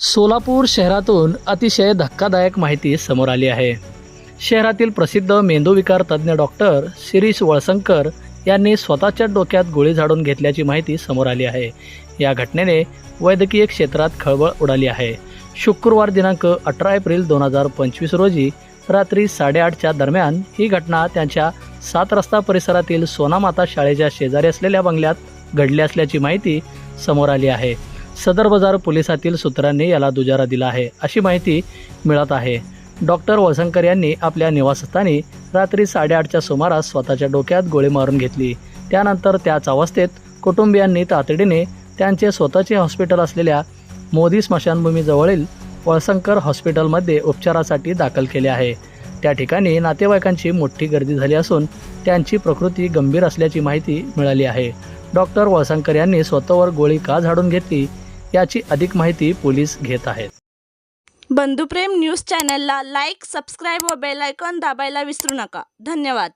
सोलापूर शहरातून अतिशय धक्कादायक माहिती समोर आली आहे. शहरातील प्रसिद्ध मेंदूविकार तज्ज्ञ डॉक्टर शिरीष वळसंकर यांनी स्वतःच्या डोक्यात गोळी झाडून घेतल्याची माहिती समोर आली आहे. या घटनेने वैद्यकीय क्षेत्रात खळबळ उडाली आहे. शुक्रवार दिनांक अठरा एप्रिल दोन हजार पंचवीस रोजी रात्री साडेआठच्या दरम्यान ही घटना त्यांच्या सात रस्ता परिसरातील सोनामाता शाळेच्या शेजारी असलेल्या बंगल्यात घडली असल्याची माहिती समोर आली आहे. सदर बाजार पोलिसातील सूत्रांनी याला दुजारा दिला आहे अशी माहिती मिळत आहे. डॉक्टर वळसंकर यांनी आपल्या निवासस्थानी रात्री साडेआठच्या सुमारास स्वतःच्या डोक्यात गोळी मारून घेतली. त्यानंतर त्याच अवस्थेत कुटुंबियांनी तातडीने त्यांचे स्वतःचे हॉस्पिटल असलेल्या मोदी स्मशानभूमीजवळील वळसंकर हॉस्पिटलमध्ये उपचारासाठी दाखल केले आहे. त्या ठिकाणी नातेवाईकांची मोठी गर्दी झाली असून त्यांची प्रकृती गंभीर असल्याची माहिती मिळाली आहे. डॉक्टर वळसंकर यांनी स्वतःवर गोळी का झाडून घेतली? याची अधिक माहिती पोलीस घेत आहेत. बंधुप्रेम न्यूज चॅनलला लाईक सबस्क्राईब व बेल आयकॉन दाबायला विसरू नका. धन्यवाद.